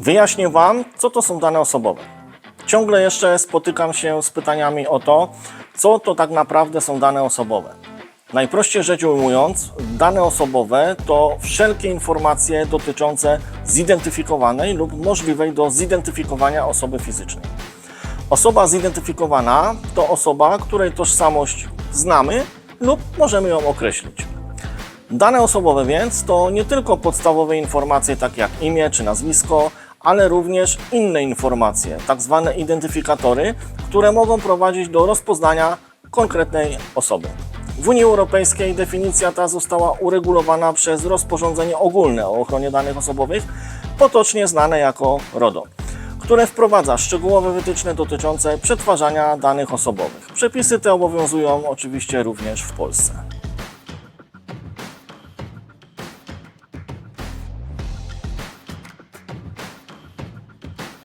Wyjaśnię Wam, co to są dane osobowe. Ciągle jeszcze spotykam się z pytaniami o to, co to tak naprawdę są dane osobowe. Najprościej rzecz ujmując, dane osobowe to wszelkie informacje dotyczące zidentyfikowanej lub możliwej do zidentyfikowania osoby fizycznej. Osoba zidentyfikowana to osoba, której tożsamość znamy lub możemy ją określić. Dane osobowe więc to nie tylko podstawowe informacje takie jak imię czy nazwisko, ale również inne informacje, tak zwane identyfikatory, które mogą prowadzić do rozpoznania konkretnej osoby. W Unii Europejskiej definicja ta została uregulowana przez rozporządzenie ogólne o ochronie danych osobowych, potocznie znane jako RODO, które wprowadza szczegółowe wytyczne dotyczące przetwarzania danych osobowych. Przepisy te obowiązują oczywiście również w Polsce.